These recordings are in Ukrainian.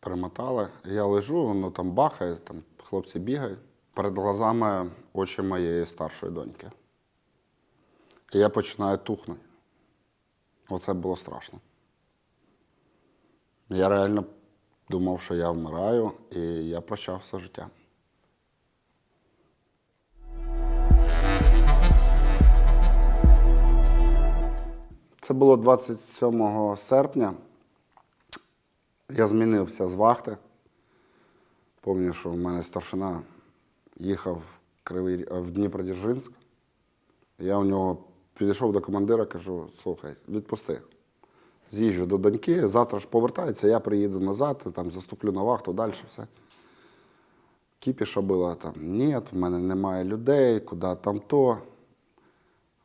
Перемотали. Я лежу, воно там бахає, там хлопці бігають. Перед глазами очі моєї старшої доньки. І я починаю тухнути. Оце було страшно. Я реально думав, що я вмираю, і я прощав все життя. Це було 27 серпня. Я змінився з вахти. Пам'ятаю, що в мене старшина їхав е, в Дніпродзержинськ. Я у нього підійшов до командира, кажу: слухай, відпусти. З'їжджу до доньки, завтра ж повертається, я приїду назад, там заступлю на вахту, далі все. Кіпіша була там, ні, в мене немає людей, куди там то.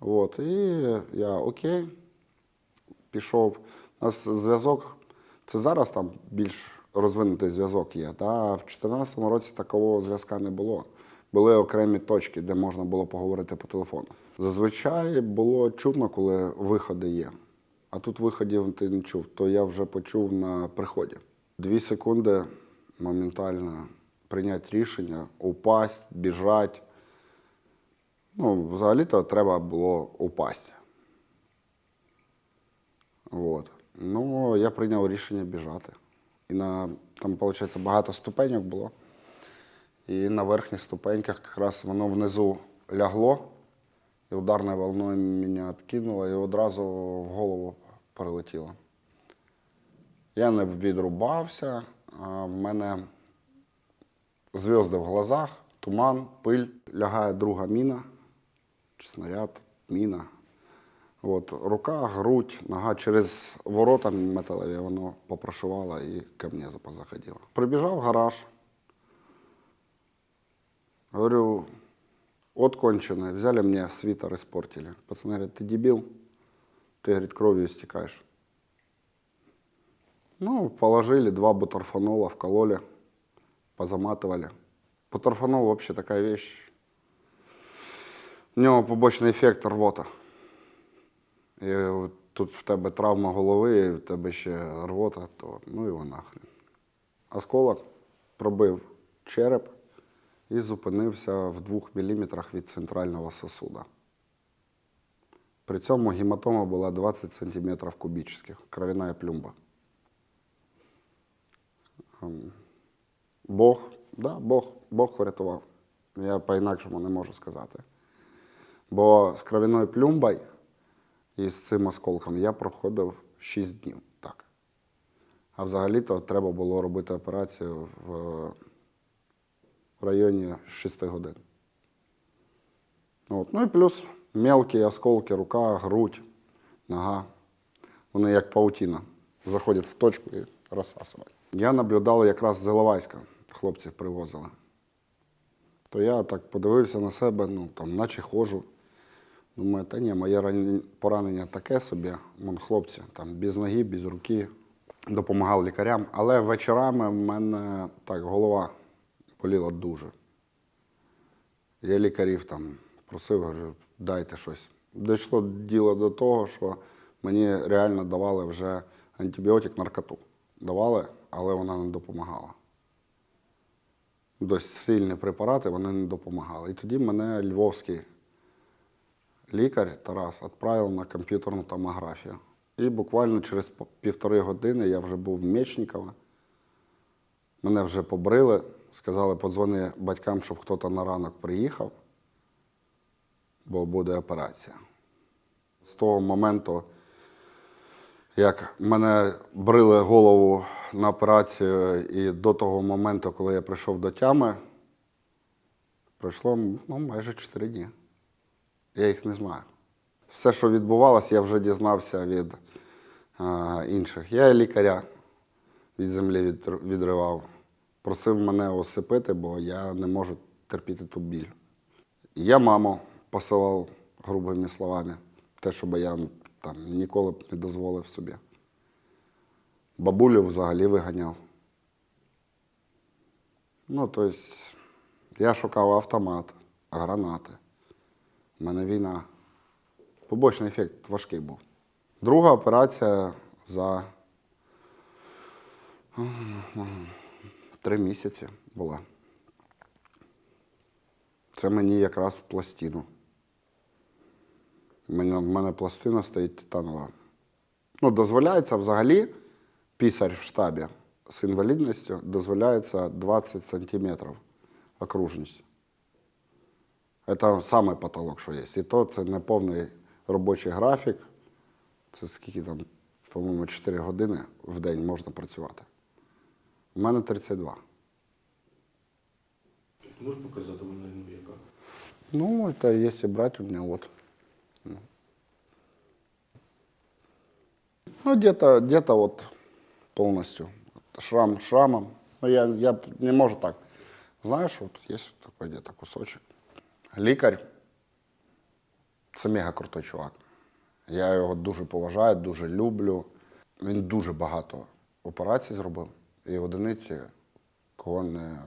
От, і я окей, пішов. У нас зв'язок, це зараз там більш розвинутий зв'язок є. Та? В 2014 році такого зв'язка не було. Були окремі точки, де можна було поговорити по телефону. Зазвичай було чутно, коли виходи є. А тут виходів ти не чув, то я вже почув на приході. Дві секунди моментально прийняти рішення, упасть, біжати. Ну, взагалі-то треба було упасть. От. Ну, я прийняв рішення біжати. І на, там, виходить, багато ступеньок було. І на верхніх ступеньках якраз воно внизу лягло, і ударною волною мене відкинуло, і одразу в голову перелетіло. Я не відрубався, а в мене зв'язки в глазах, туман, пиль. Лягає друга міна, чи снаряд, міна. От, рука, грудь, нога через ворота металеві воно попрошувало і ко мені заходило. Прибіжав в гараж. Говорю, от конченое, взяли мне свитер испортили. Пацаны говорят, ты дебил? Ты, говорит, кровью истекаешь. Ну, положили два бутерфанола, вкололи, позаматывали. Бутерфанол вообще такая вещь. У нього побочний ефект рвота. І тут в тебе травма голови, і в тебе ще рвота, то ну його нахрен. Осколок пробив череп і зупинився в двох міліметрах від центрального сосуда. При цьому гематома була 20 сантиметрів кубічних, кровяна плюмба. Ем, Бог, да, Бог, Бог врятував. Я по-інакшому не можу сказати. Бо з кровяною плюмбою і з цим осколком я проходив 6 днів. Так. А взагалі-то треба було робити операцію в, в районі 6 годин. От. Ну і плюс мелкі осколки, рука, грудь, нога. Вони як паутина. Заходять в точку і розсасують. Я наблюдав якраз з Іловайська, хлопців привозили. То я так подивився на себе, ну там, наче ходжу. Думаю, та ні, моє поранення таке собі, вон хлопці, там без ноги, без руки, допомагав лікарям. Але вечорами в мене так голова боліла дуже. Я лікарів там просив, говорю, дайте щось. Дійшло діло до того, що мені реально давали вже антибіотик наркоту. Давали, але вона не допомагала. Досить сильні препарати вони не допомагали. І тоді мене львовський лікар Тарас відправив на комп'ютерну томографію. І буквально через півтори години я вже був в Мечникова. Мене вже побрили, сказали, подзвони батькам, щоб хтось на ранок приїхав, бо буде операція. З того моменту, як мене брили голову на операцію, і до того моменту, коли я прийшов до тями, пройшло ну, майже 4 дні. Я їх не знаю. Все, що відбувалося, я вже дізнався від а, інших. Я лікаря від землі відривав. Просив мене осипити, бо я не можу терпіти ту біль. Я маму посилав грубими словами, те, що я там ніколи б не дозволив собі. Бабулю взагалі виганяв. Ну, тобто, я шукав автомат, гранати. У мене війна. Побочний ефект важкий був. Друга операція за Три місяці була. Це мені якраз пластину. У мене, пластина стоїть титанова. Ну, дозволяється взагалі пісар в штабі з інвалідністю дозволяється 20 сантиметрів окружність. Це самий потолок, що є. І то це не повний робочий графік. Це скільки там, по-моєму, 4 години в день можна працювати. У мене 32. Ти можеш показати мене, ну, яка? Ну, это если брать у меня вот. Ну, где-то где вот полностью. Шрам шрамом. Ну, я, я не можу так. Знаєш, от є такий где-то кусочок. Лікар це мега крутий чувак. Я його дуже поважаю, дуже люблю. Він дуже багато операцій зробив. І одиниці, кого не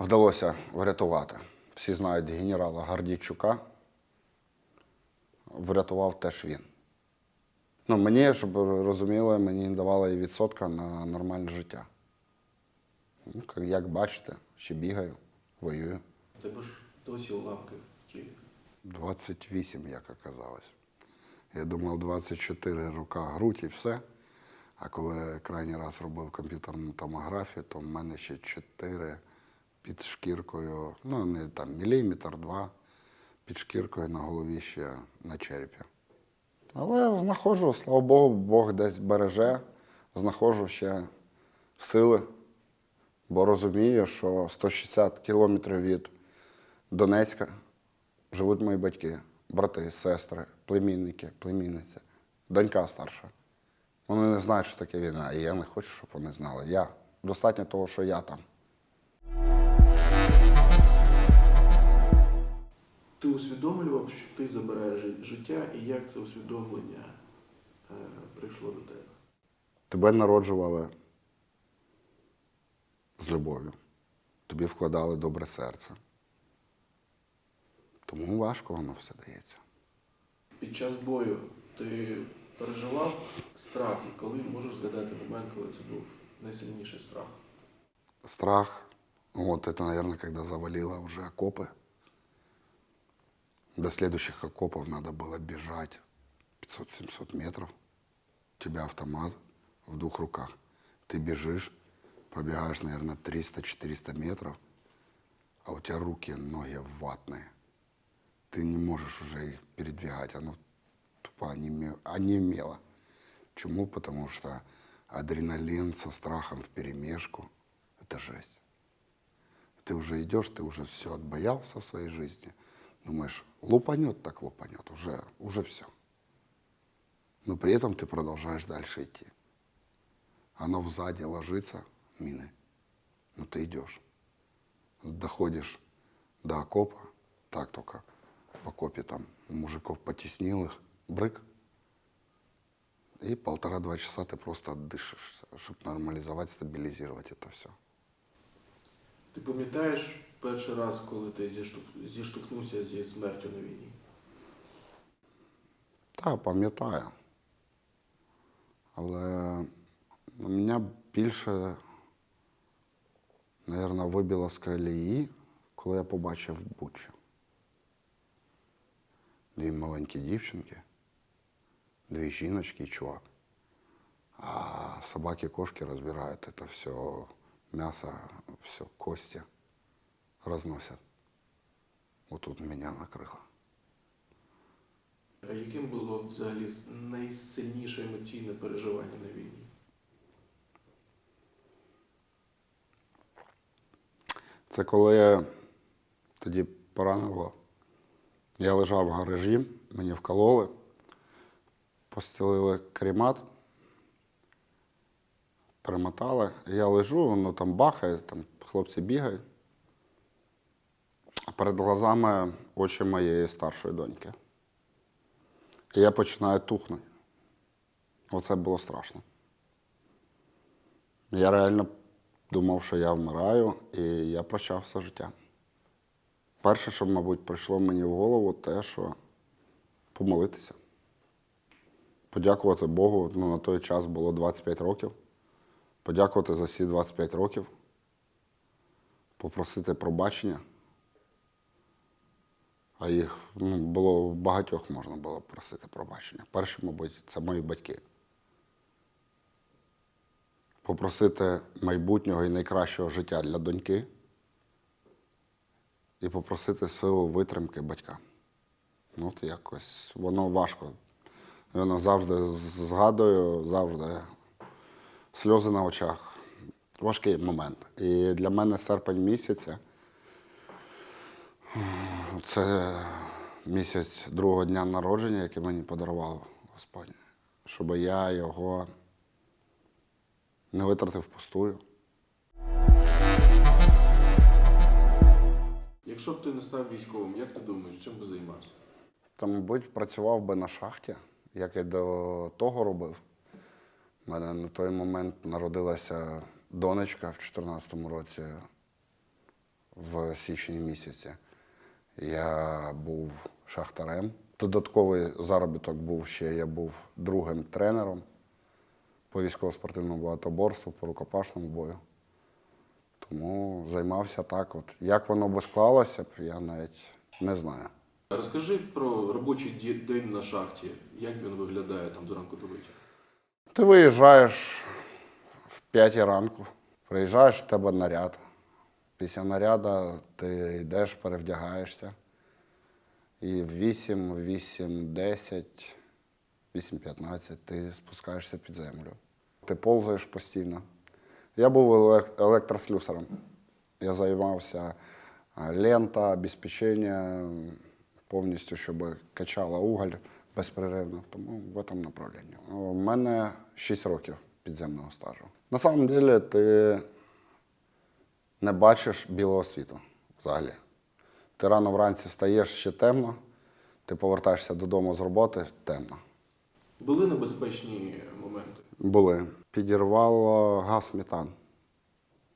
вдалося врятувати. Всі знають генерала Гардійчука. Врятував теж він. Ну, мені, щоб розуміли, мені давали і відсотка на нормальне життя. Ну, як бачите, ще бігаю, воюю. Тебе ж досі уламки в тілі. 28, як оказалось. Я думав, 24 рука, грудь і все. А коли крайній раз робив комп'ютерну томографію, то в мене ще 4 під шкіркою, ну не там міліметр, два під шкіркою на голові ще на черепі. Але я знаходжу, слава Богу, Бог десь береже, знаходжу ще сили, бо розумію, що 160 кілометрів від Донецька живуть мої батьки, брати, сестри, племінники, племінниці, донька старша. Вони не знають, що таке війна, і я не хочу, щоб вони знали. Я достатньо того, що я там. Ти усвідомлював, що ти забираєш життя, і як це усвідомлення е, прийшло до тебе? Тебе народжували з любов'ю. Тобі вкладали добре серце. Тому важко воно все дається. Під час бою ти переживав страх, і коли можеш згадати момент, коли це був найсильніший страх? Страх, вот это, наверное, когда завалило уже окопы. До следующих окопов надо было бежать 500-700 метров. У тебя автомат в двух руках. Ты бежишь, пробегаешь, наверное, 300-400 метров, а у тебя руки, ноги ватные. Ты не можешь уже их передвигать, оно тупо онеме- онемело. Чему? Потому что адреналин со страхом в перемешку – это жесть. Ты уже идешь, ты уже все отбоялся в своей жизни. Думаешь, лупанет так лупанет, уже, уже все. Но при этом ты продолжаешь дальше идти. Оно сзади ложится, мины, но ты идешь. Доходишь до окопа, так только в окопе там мужиков потеснил их, брык, и полтора-два часа ты просто отдышишься, чтобы нормализовать, стабилизировать это все. Ти пам'ятаєш перший раз, коли ти зіштовх- зіштовхнувся зі смертю на війні? Так, пам'ятаю. Але ну, мене більше, мабуть, вибило з колії, коли я побачив Бучу. Дві маленькі дівчинки, дві жіночки і чувак. А собаки, кошки розбирають це все м'ясо, все кості розносять. Отут мене накрило. А яким було взагалі найсильніше емоційне переживання на війні? Це коли тоді поранило. Я лежав в гаражі, мені вкололи, постелили кремат, перемотали. Я лежу, воно там бахає, там хлопці бігають. Перед глазами очі моєї старшої доньки. І я починаю тухнути. Оце було страшно. Я реально думав, що я вмираю, і я прощав все життя. Перше, що, мабуть, прийшло мені в голову, те, що помолитися. Подякувати Богу. Ну, на той час було 25 років. подякувати за всі 25 років, попросити пробачення. А їх ну, було багатьох можна було просити пробачення. Перші, мабуть, це мої батьки. Попросити майбутнього і найкращого життя для доньки і попросити силу витримки батька. Ну, От якось воно важко. Воно завжди згадую, завжди сльози на очах. Важкий момент. І для мене серпень місяця це місяць другого дня народження, який мені подарував Господь, щоб я його не витратив впустую. Якщо б ти не став військовим, як ти думаєш, чим би займався? Та, мабуть, працював би на шахті, як і до того робив. У мене на той момент народилася донечка в 2014 році в січні місяці. Я був шахтарем. Додатковий заробіток був ще, я був другим тренером по військово-спортивному багатоборству, по рукопашному бою. Тому займався так. От. Як воно би склалося, я навіть не знаю. Розкажи про робочий день на шахті, як він виглядає там зранку до вечора. Ти виїжджаєш в 5 ранку, приїжджаєш в тебе наряд. Після наряду ти йдеш, перевдягаєшся. І в 8, 8, 10, 8, 15 ти спускаєшся під землю. Ти повзаєш постійно. Я був елек- електрослюсарем. Я займався лента, обезпечення, повністю, щоб качала уголь безперервно. Тому в цьому направленні. У мене 6 років підземного стажу. На самом деле ти не бачиш білого світу взагалі. Ти рано вранці встаєш ще темно, ти повертаєшся додому з роботи темно. Були небезпечні моменти. Були. Підірвало газ метан.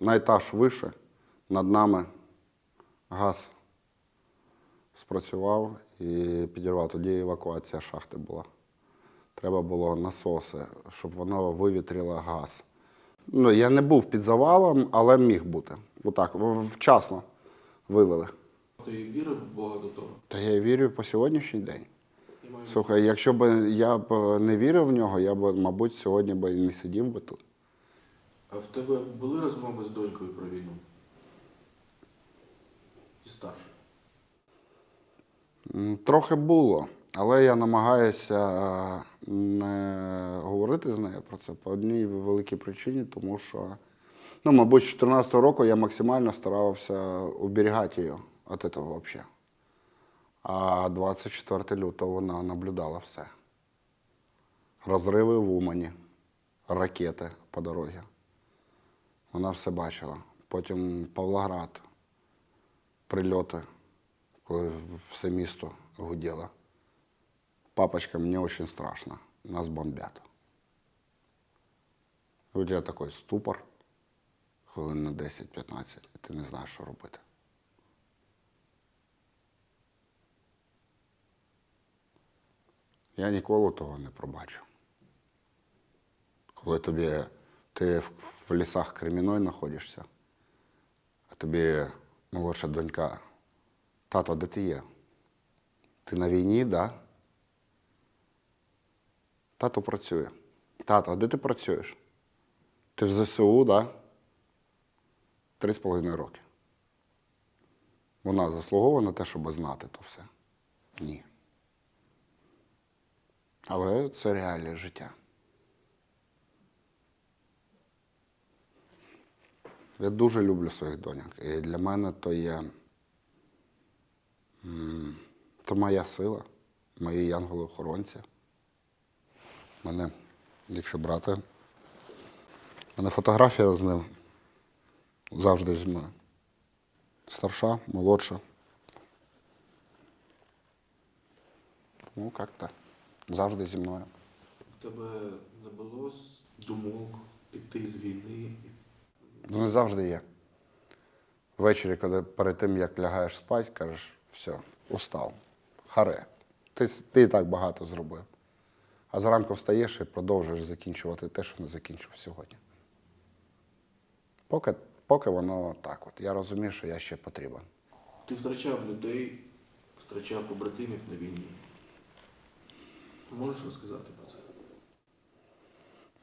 На етаж вище, над нами газ спрацював і підірвав. Тоді евакуація шахти була. Треба було насоси, щоб воно вивітрило газ. Ну, я не був під завалом, але міг бути. Отак, вчасно вивели. Ти вірив в Бога до того? Та я вірю по сьогоднішній день. Слухай, якщо б я б не вірив в нього, я б, мабуть, сьогодні б і не сидів би тут. А в тебе були розмови з донькою про війну? Зі старшою? Трохи було, але я намагаюся е, не говорити з нею про це по одній великій причині, тому що, ну, мабуть, з 2014 року я максимально старався оберігати її від цього взагалі. А 24 лютого вона наблюдала все. Розриви в Умані, ракети по дорозі. Вона все бачила. Потім Павлоград, прильоти, коли все місто гудело. Папочка, мне очень страшно, нас бомбят. І у тебе такий ступор, хвилин на 10-15, і ти не знаєш, що робити. Я ніколи того не пробачу. Коли тобі ти в, лісах Креміной знаходишся, а тобі молодша донька, тато, де ти є? Ти на війні, да? Тато працює. Тато, а де ти працюєш? Ти в ЗСУ, да? Три з половиною роки. Вона заслуговує на те, щоб знати то все? Ні. Але це реалії життя. Я дуже люблю своїх доньок. І для мене то є то моя сила, мої янголи-охоронці. Мене, якщо брати, мене фотографія з ним завжди зі мною. Старша, молодша. Тому як-то завжди зі мною. В тебе не було думок піти з війни? Вони завжди є. Ввечері, коли перед тим, як лягаєш спати, кажеш, все, устав, харе. Ти, ти і так багато зробив. А зранку встаєш і продовжуєш закінчувати те, що не закінчив сьогодні. Поки, поки воно так. От. Я розумію, що я ще потрібен. Ти втрачав людей, втрачав побратимів на війні. Можеш розказати про це?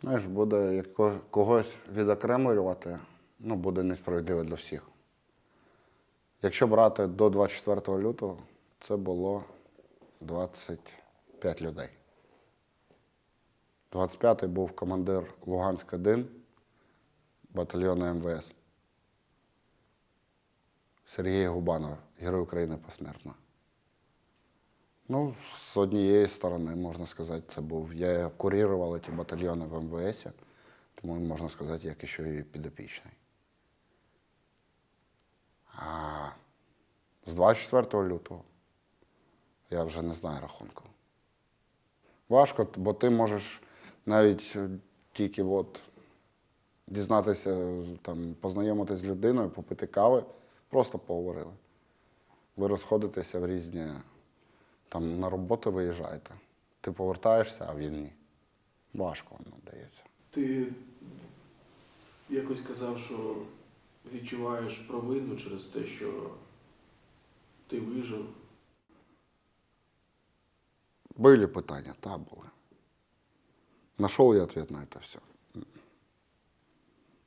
Знаєш, буде когось відокремлювати, ну, буде несправедливо для всіх. Якщо брати до 24 лютого, це було 25 людей. 25-й був командир Луганська ДИН батальйону МВС. Сергій Губанов, Герой України посмертно. Ну, з однієї сторони, можна сказати, це був. Я курірував ці батальйони в МВС, тому можна сказати, як ще і підопічний. А з 24 лютого я вже не знаю рахунку. Важко, бо ти можеш навіть е, тільки от дізнатися, там, познайомитися з людиною, попити кави, просто поговорили. Ви розходитеся в різні, там на роботу виїжджаєте. Ти повертаєшся, а він ні. Важко воно дається. Ти якось казав, що відчуваєш провину через те, що ти вижив. Были питання, та були. Нашов я відповідь на це все.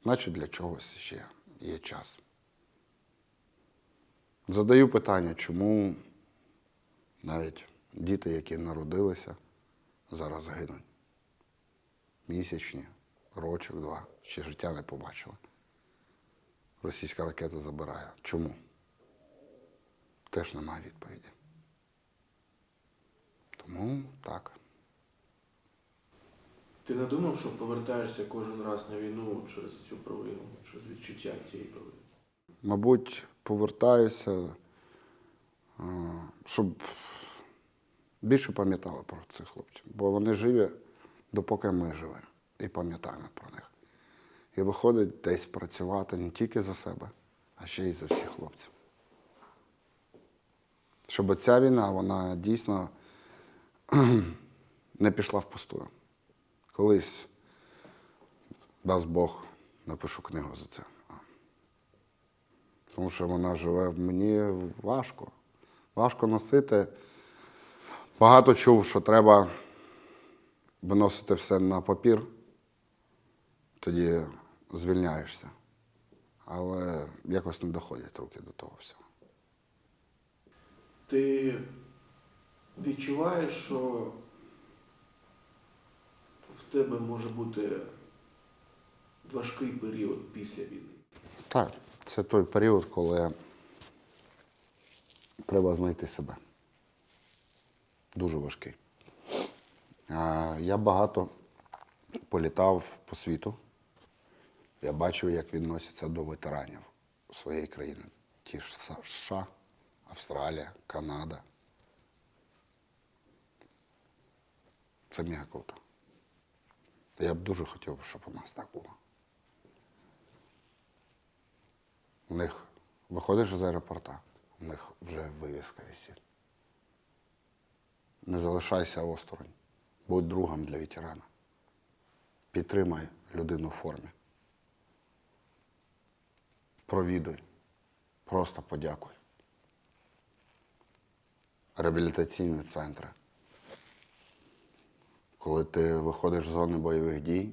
Значить, для чогось ще є час. Задаю питання, чому навіть діти, які народилися, зараз гинуть. Місячні, рочок, два, ще життя не побачили. Російська ракета забирає. Чому? Теж немає відповіді. Тому так. Ти не думав, що повертаєшся кожен раз на війну через цю провину, через відчуття цієї провини? Мабуть, повертаюся, щоб більше пам'ятали про цих хлопців. Бо вони живі, допоки ми живі, і пам'ятаємо про них. І виходить десь працювати не тільки за себе, а ще й за всіх хлопців. Щоб ця війна, вона дійсно не пішла впустую. Колись, дасть Бог, напишу книгу за це. Тому що вона живе в мені важко. Важко носити. Багато чув, що треба виносити все на папір, тоді звільняєшся. Але якось не доходять руки до того всього. Ти відчуваєш, що в тебе може бути важкий період після війни. Так, це той період, коли треба знайти себе. Дуже важкий. Я багато політав по світу. Я бачив, як відносяться до ветеранів своєї країни. Ті ж США, Австралія, Канада. Це мега круто. Я б дуже хотів, щоб у нас так було. У них виходиш з аеропорта, у них вже вивіска висить. Не залишайся осторонь. Будь другом для ветерана. Підтримай людину в формі. Провідуй. Просто подякуй. Реабілітаційні центри. Коли ти виходиш з зони бойових дій,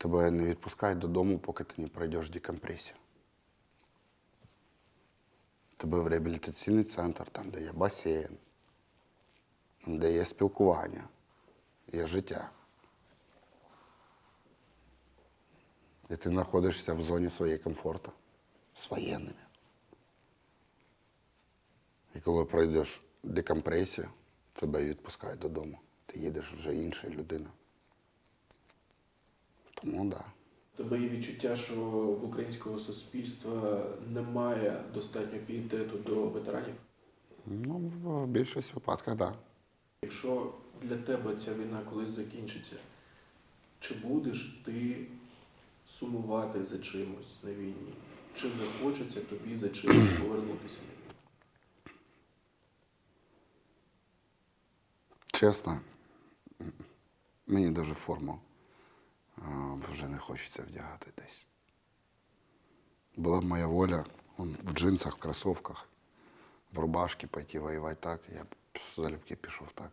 Тебе не відпускають додому, поки ти не пройдеш декомпресію. Тебе в реабілітаційний центр, там, де є басейн, де є спілкування, є життя. І ти знаходишся в зоні своєї комфорту з воєнними. І коли пройдеш декомпресію, тебе відпускають додому. Ти їдеш вже іншою людиною. Тому так. Да. Тебе є відчуття, що в українського суспільства немає достатньо пієтету до ветеранів? Ну, в більшості випадках, так. Да. Якщо для тебе ця війна колись закінчиться, чи будеш ти сумувати за чимось на війні? Чи захочеться тобі за чимось повернутися? Чесно, мені навіть форму вже не хочеться вдягати десь. Була б моя воля в джинсах, в кросовках, в рубашці пойти воювати так, я б залюбки пішов так.